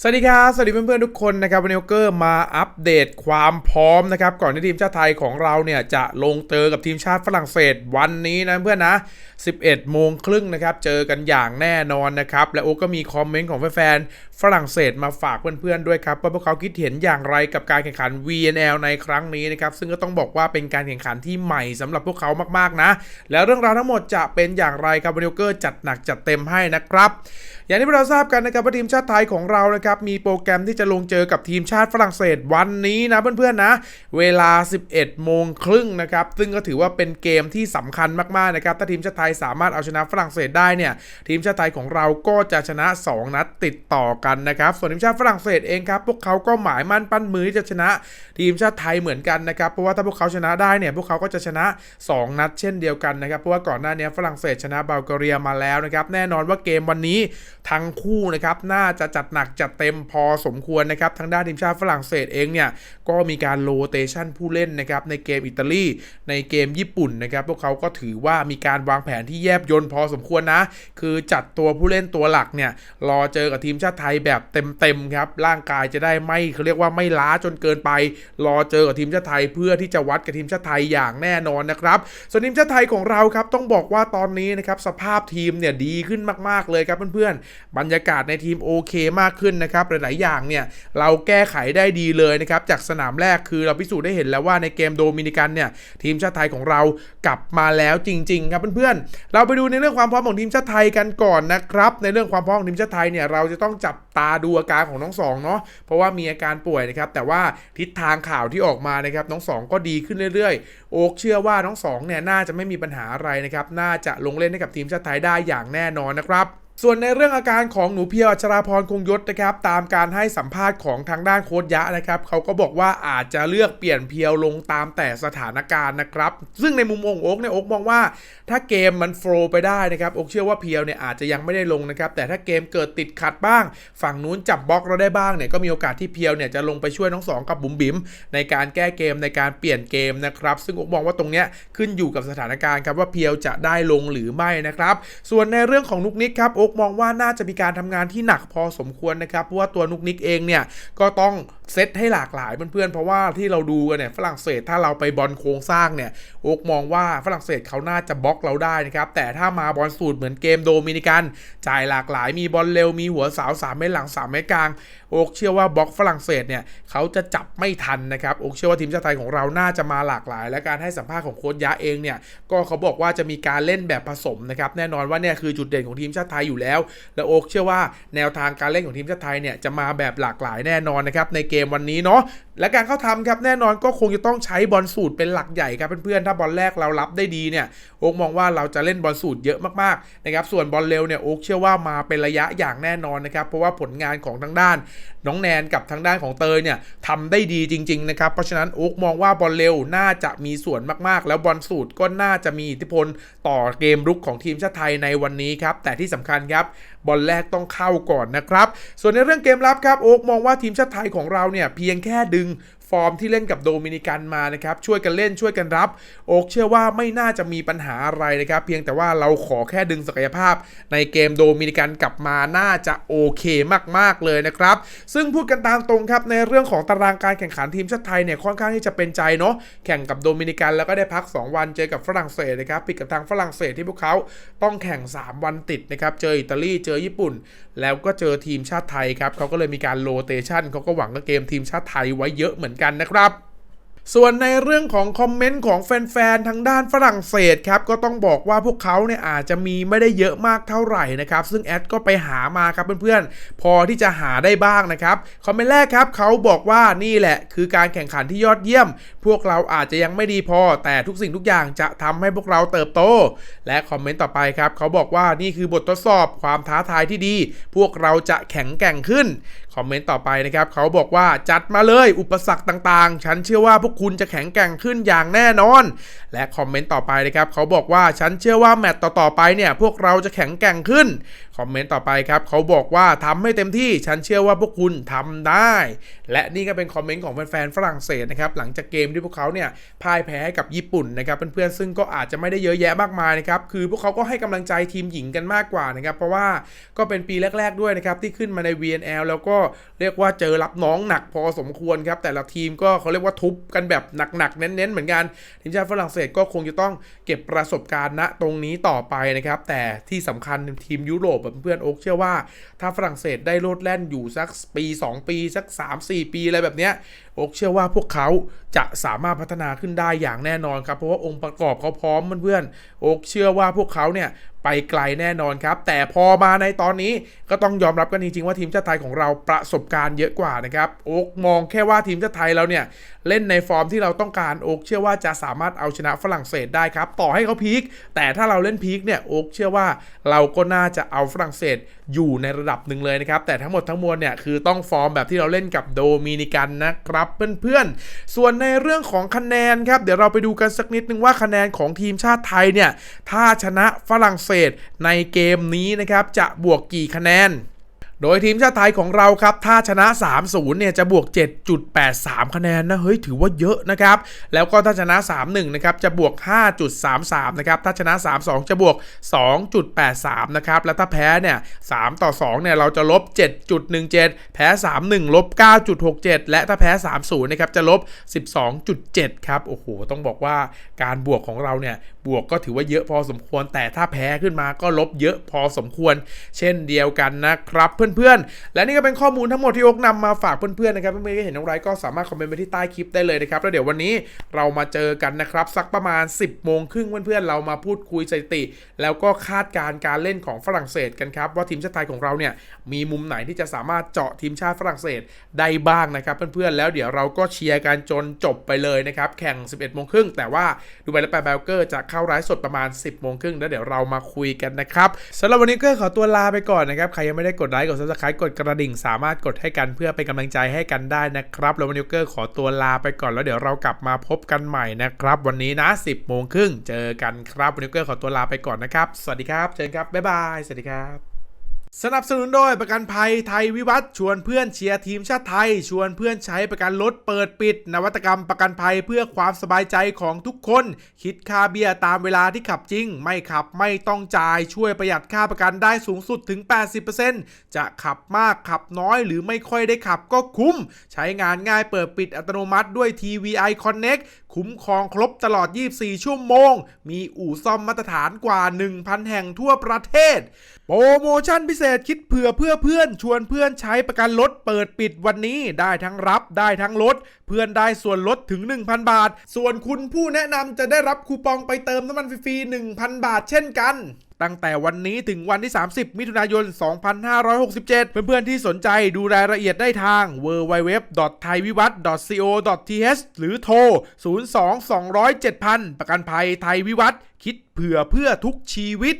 สวัสดีครับ สวัสดีเพื่อนๆทุกคนนะครับวันนี้โอเกอร์มาอัปเดตความพร้อมนะครับ ก่อนที่ทีมชาติไทยของเราเนี่ยจะลงเจอกับทีมชาติฝรั่งเศสวันนี้นะเพื่อนนะ 11 โมงครึ่งนะครับ เจอกันอย่างแน่นอนนะครับ และโอก็มีคอมเมนต์ของแฟนๆฝรั่งเศสมาฝากเพื่อนๆด้วยครับว่าพวกเขาคิดเห็นอย่างไรกับการแข่งขัน VNL ในครั้งนี้นะครับ ซึ่งก็ต้องบอกว่าเป็นการแข่งขันที่ใหม่สำหรับพวกเขามากๆนะ แล้วเรื่องราวทั้งหมดจะเป็นอย่างไรครับวันนี้โอเกอร์จัดหนักจัดเต็มให้นะครับอย่างที่เราทราบกันนะครับว่าทีมชาติไทยของเรานะครับมีโปรแกรมที่จะลงเจอกับทีมชาติฝรั่งเศสวันนี้นะเพื่อนๆนะ เวลา 11 โมงครึ่งนะครับซึ่งก็ถือว่าเป็นเกมที่สำคัญมากๆนะครับถ้าทีมชาติไทยสามารถเอาชนะฝรั่งเศสได้เนี่ยทีมชาติไทยของเราก็จะชนะ 2 นัดติดต่อกันนะครับส่วนทีมชาติฝรั่งเศสเองครับพวกเขาก็หมายมั่นปั้นมือที่จะชนะทีมชาติไทยเหมือนกันนะครับเพราะว่าถ้าพวกเขาชนะได้เนี่ยพวกเขาก็จะชนะ 2 นัดเช่นเดียวกันนะครับเพราะว่าก่อนหน้านี้ฝรั่งเศสชนะบัลแกเรียมาแล้วนะครับแน่นอนว่าเกมวันนี้ทั้งคู่นะครับน่าจะจัดหนักจัดเต็มพอสมควรนะครับทางด้านทีมชาติฝรั่งเศสเองเนี่ยก็มีการโรเตชันผู้เล่นนะครับในเกมอิตาลีในเกมญี่ปุ่นนะครับพวกเขาก็ถือว่ามีการวางแผนที่แยบยลพอสมควรนะ คือจัดตัวผู้เล่นตัวหลักเนี่ยรอเจอกับทีมชาติไทยแบบเต็มๆครับร่างกายจะได้ไม่เขาเรียกว่าไม่ล้าจนเกินไป รอเจอกับทีมชาติไทยเพื่อที่จะวัดกับทีมชาติไทยอย่างแน่นอนนะครับส่วนทีมชาติไทยของเราครับต้องบอกว่าตอนนี้นะครับสภาพทีมเนี่ยดีขึ้นมากๆเลยครับเพื่อนๆบรรยากาศในทีมโอเคมากขึ้นนะครับหลายๆอย่างเนี่ยเราแก้ไขได้ดีเลยนะครับจากสนามแรกคือเราพิสูจน์ได้เห็นแล้วว่าในเกมโดมินิกันเนี่ยทีมชาติไทยของเรากลับมาแล้วจริง ๆ ครับเพื่อนๆเราไปดูในเรื่องความพร้อมของทีมชาติไทยกันก่อนนะครับในเรื่องความพร้อมของทีมชาติไทยเนี่ยเราจะต้องจับตาดูอาการของน้องสองเนาะเพราะว่ามีอาการป่วยนะครับแต่ว่าทิศทางข่าวที่ออกมานะครับน้องสองก็ดีขึ้นเรื่อยๆ โอ๊กเชื่อว่าน้องสองเนี่ยน่าจะไม่มีปัญหาอะไรนะครับน่าจะลงเล่นให้กับทีมชาติไทยได้อย่างแน่นอนนะครับ ส่วนในเรื่องอาการของหนูเพียวอัชราพรคงยศนะครับตามการให้สัมภาษณ์ของทางด้านโค้ชยะนะครับเขาก็บอกว่าอาจจะเลือกเปลี่ยนเพียวลงตามแต่สถานการณ์นะครับ ซึ่งในมุมองค์โอ๊กเนี่ยโอ๊กมองว่า ถ้าเกมมันโฟล์ไปได้นะครับโอ๊กเชื่อว่าเพียวเนี่ยอาจจะยังไม่ได้ลงนะครับแต่ถ้าเกมเกิดติดขัดบ้าง ฝั่งนู้นจับบล็อกเราได้บ้างเนี่ยก็มีโอกาสที่เพียวเนี่ยจะลงไปช่วยน้องสองกับบุ๋มบิ๋มในการแก้เกมในการเปลี่ยนเกมนะครับซึ่งโอ๊กมองว่าตรงเนี้ยขึ้นอยู่กับสถานการณ์ครับว่าเพียวจะได้ลงหรือไม่นะครับส่วนในเรื่องของนุกนิกครับโกมองว่าน่าจะมีการทำงานที่หนักพอสมควรนะครับเพราะว่าตัวนุกนิกเองเนี่ยก็ต้องเซตให้หลากหลายเพื่อนๆ เพราะว่าที่เราดูกันเนี่ยฝรั่งเศสถ้าเราไปบอลโครงสร้างเนี่ยโอกมองว่าฝรั่งเศสเขาน่าจะบล็อกเราได้นะครับ แต่ถ้ามาบอลสูตรเหมือนเกมโดมินิกัน จ่ายหลากหลายมีบอลเร็วมีหัวเสา3เมตรหลัง3เมตรกลาง โอกเชื่อว่าบล็อกฝรั่งเศสเนี่ยเขาจะจับไม่ทันนะครับโอกเชื่อว่าทีมชาติไทยของเราน่าจะมาหลากหลาย และการให้สัมภาษณ์ของโค้ชยะเองเนี่ยก็เขาบอกว่าจะมีการเล่นแบบผสมนะครับแน่นอนว่าเนี่ยคือจุดเด่นของทีมชาติไทยอยู่แล้ว และโอกเชื่อว่าแนวทางการเล่นของทีมชาติไทยเนี่ยจะมาแบบหลากหลายแน่นอนนะครับในเกมวันนี้เนาะ และการเข้าทำครับแน่นอนก็คงจะต้องใช้บอลสูตรเป็นหลักใหญ่ครับเพื่อนๆถ้าบอลแรกเรารับได้ดีเนี่ยโอ๊กมองว่าเราจะเล่นบอลสูตรเยอะมากๆนะครับส่วนบอลเร็วเนี่ยโอ๊กเชื่อว่ามาเป็นระยะอย่างแน่นอนนะครับเพราะว่าผลงานของทางด้าน น้องแนนกับทางด้านของเตยเนี่ยทำได้ดีจริงๆนะครับเพราะฉะนั้นโอ๊กมองว่าบอลเร็วน่าจะมีส่วนมากๆ แล้วบอลสูตรก็น่าจะมีอิทธิพลต่อเกมรุกของทีมชาติไทยในวันนี้ครับแต่ที่สำคัญครับบอลแรกต้องเข้าก่อนนะครับส่วนในเรื่องเกมรับครับโอ๊กมองว่าทีมชาติไทยของเราเนี่ยเพียงแค่ดึงฟอร์มที่เล่นกับโดมินิกันมานะครับช่วยกันเล่นช่วยกันรับ โอ๊กเชื่อว่าไม่น่าจะมีปัญหาอะไรนะครับ เพียงแต่ว่าเราขอแค่ดึงศักยภาพ ในเกมโดมินิกันกลับมาน่าจะโอเคมากๆเลยนะครับ ซึ่งพูดกันตามตรงครับในเรื่องของตารางการแข่งขันทีมชาติไทยเนี่ยค่อนข้างที่จะเป็นใจเนาะแข่งกับโดมินิกันแล้วก็ได้พัก 2 วันเจอกับฝรั่งเศสนะครับปิดกับทางฝรั่งเศสที่พวกเขาต้องแข่ง 3 วันติดนะครับเจออิตาลีเจอญี่ปุ่น แล้วก็เจอทีมชาติไทยครับเขาก็เลยมีการโรเตชันเขาก็หวังกับเกมทีมชาติไทยไว้เยอะเหมือนกันนะครับ ส่วนในเรื่องของคอมเมนต์ของแฟนๆ ทางด้านฝรั่งเศสครับ ก็ต้องบอกว่าพวกเขาเนี่ยอาจจะมีไม่ได้เยอะมากเท่าไหร่นะครับ ซึ่งแอดก็ไปหามาครับเพื่อนๆ พอที่จะหาได้บ้างนะครับคอมเมนต์แรกครับเขาบอกว่านี่แหละ คือการแข่งขันที่ยอดเยี่ยม พวกเราอาจจะยังไม่ดีพอ แต่ทุกสิ่งทุกอย่างจะทำให้พวกเราเติบโต และคอมเมนต์ต่อไปครับเขาบอกว่านี่คือบททดสอบความท้าทายที่ดี พวกเราจะแข็งแกร่งขึ้น คอมเมนต์ต่อไปนะครับเขาบอกว่าจัดมาเลยอุปสรรคต่างๆ ฉันเชื่อว่าพวกคุณจะแข็งแกร่งขึ้นอย่างแน่นอน และคอมเมนต์ต่อไปนะครับเขาบอกว่าฉันเชื่อว่าแมตต์ต่อๆไปเนี่ยพวกเราจะแข็งแกร่งขึ้นคอมเมนต์ต่อไปครับเขาบอกว่าทำให้เต็มที่ฉันเชื่อว่าพวกคุณทำได้ และนี่ก็เป็นคอมเมนต์ของแฟนๆฝรั่งเศสนะครับหลังจากเกมที่พวกเขาเนี่ยพ่ายแพ้ให้กับญี่ปุ่นนะครับเพื่อนๆซึ่งก็อาจจะไม่ได้เยอะแยะมากมายนะครับคือพวกเขาก็ให้กำลังใจทีมหญิงกันมากกว่านะครับเพราะว่าก็เป็นปีแรก ๆด้วยนะครับที่ขึ้นมาใน VNL แล้วก็เรียกว่าเจอรับน้องหนักพอสมควรครับแต่ละทีมก็เขาเรียกว่าทุบกันแบบหนักๆเน้นๆเหมือนกันทีมชาติฝรั่งเศสก็คงจะต้องเก็บประสบการณ์ณตรงนี้ต่อไปนะครับแต่ที่สำคัญทีมยุโรปแบบเพื่อนโอ๊กเชื่อว่า ถ้าฝรั่งเศสได้โลดแล่นอยู่สักปี 2 ปีสัก 3-4 ปีอะไรแบบเนี้ยโอ๊กเชื่อว่าพวกเขาจะสามารถพัฒนาขึ้นได้อย่างแน่นอนครับเพราะว่าองค์ประกอบเขาพร้อมเพื่อนๆโอ๊กเชื่อว่าพวกเขาเนี่ย ไปไกลแน่นอนครับ แต่พอมาในตอนนี้ก็ต้องยอมรับกันจริงๆว่าทีมชาติไทยของเราประสบการณ์เยอะกว่านะครับโอ๊กมองแค่ว่าทีมชาติไทยเราเนี่ยเล่นในฟอร์มที่เราต้องการโอ๊กเชื่อว่าจะสามารถเอาชนะฝรั่งเศสได้ครับ ต่อให้เขาพีคแต่ถ้าเราเล่นพีคเนี่ยโอ๊กเชื่อว่าเราก็น่าจะเอาฝรั่งเศสอยู่ในระดับหนึ่งเลยนะครับ แต่ทั้งหมดทั้งมวลเนี่ยคือต้องฟอร์มแบบที่เราเล่นกับโดมินิกันนะครับเพื่อนๆ ส่วนในเรื่องของคะแนนครับ เดี๋ยวเราไปดูกันสักนิดนึงว่าคะแนนของทีมชาติไทยเนี่ย ถ้าชนะฝรั่งเศสในเกมนี้นะครับ จะบวกกี่คะแนน โดยทีมชาติไทยของเราครับ ถ้าชนะ 3-0 เนี่ยจะบวก 7.83 คะแนนนะ เฮ้ย ถือว่าเยอะนะครับ แล้วก็ถ้าชนะ 3-1 นะครับ จะบวก 5.33 นะครับ ถ้าชนะ 3-2 จะบวก 2.83 นะครับ แล้วถ้าแพ้เนี่ย 3 ต่อ 2 เนี่ย เราจะลบ 7.17 แพ้ 3-1 ลบ 9.67 และถ้าแพ้ 3-0 นะครับ จะลบ 12.7 ครับ โอ้โห ต้องบอกว่าการบวกของเราเนี่ย บวกก็ถือว่าเยอะพอสมควร แต่ถ้าแพ้ขึ้นมาก็ลบเยอะพอสมควร เช่นเดียวกันนะครับเพื่อนๆ และนี่ก็เป็นข้อมูลทั้งหมดที่โอ๊กนำมาฝากเพื่อนๆนะครับเพื่อนๆที่เห็นน้องไรก็สามารถคอมเมนต์ไปที่ใต้คลิปได้เลยนะครับแล้วเดี๋ยววันนี้เรามาเจอกันนะครับสักประมาณ 10โมงครึ่งเพื่อนๆเรามาพูดคุยสถิติ แล้วก็คาดการณ์การเล่นของฝรั่งเศสกันครับว่าทีมชาติไทยของเราเนี่ยมีมุมไหนที่จะสามารถเจาะทีมชาติฝรั่งเศสได้บ้างนะครับเพื่อนๆแล้วเดี๋ยวเราก็เชียร์กันจนจบไปเลยนะครับแข่ง 11โมงครึ่งแต่ว่าดูไปแล้วแปลเบลเกอร์จะเข้าไลฟ์สดประมาณ 10โมงครึ่งแล้วเดี๋ยวเรามาคุยกันนะครับสำหรับวันนี้ก็ขอตัวลาไปก่อนนะครับ ใครยังไม่ได้กดไลค์กด subscribe กดกระดิ่ง สามารถกดให้กันเพื่อเป็นกำลังใจให้กันได้นะครับแล้ววันนี้ก็ขอตัวลาไปก่อนแล้วเดี๋ยวเรากลับมาพบกันใหม่นะครับ วันนี้นะ10โมงครึ่งเจอกันครับวันนี้ก็ขอตัวลาไปก่อนนะครับ สวัสดีครับ เจอกันครับบ๊ายบายสวัสดีครับ สนับสนุนโดยประกันภัยไทยวิวัฒน์ชวนเพื่อนเชียร์ทีมชาติไทย ชวนเพื่อนใช้ประกันรถเปิดปิด นวัตกรรมประกันภัยเพื่อความสบายใจของทุกคน คิดค่าเบี้ยตามเวลาที่ขับจริง ไม่ขับไม่ต้องจ่ายช่วยประหยัดค่าประกันได้สูงสุดถึง 80%จะขับมากขับน้อยหรือไม่ค่อยได้ขับก็คุ้ม ใช้งานง่ายเปิดปิดอัตโนมัติด้วย TVI Connect คุ้มครองครบตลอด 24 ชั่วโมง มีอู่ซ่อมมาตรฐานกว่า 1,000 แห่งทั่วประเทศ โปรโมชั่นพิเศษคิดเผื่อเพื่อเพื่อนชวนเพื่อนใช้ประกันรถเปิดปิดวันนี้ได้ทั้งรับได้ทั้งลด เพื่อนได้ส่วนลดถึง 1,000 บาท ส่วนคุณผู้แนะนำจะได้รับคูปองไปเติมน้ำมันฟรีๆ1,000 บาทเช่นกันตั้งแต่วันนี้ถึงวันที่ 30 มิถุนายน 2567 เพื่อนๆที่สนใจดูรายละเอียดได้ทาง www.thaivivat.co.th หรือโทร 02 200 7000 ประกันภัยไทยวิวัฒน์คิดเผื่อเพื่อทุกชีวิต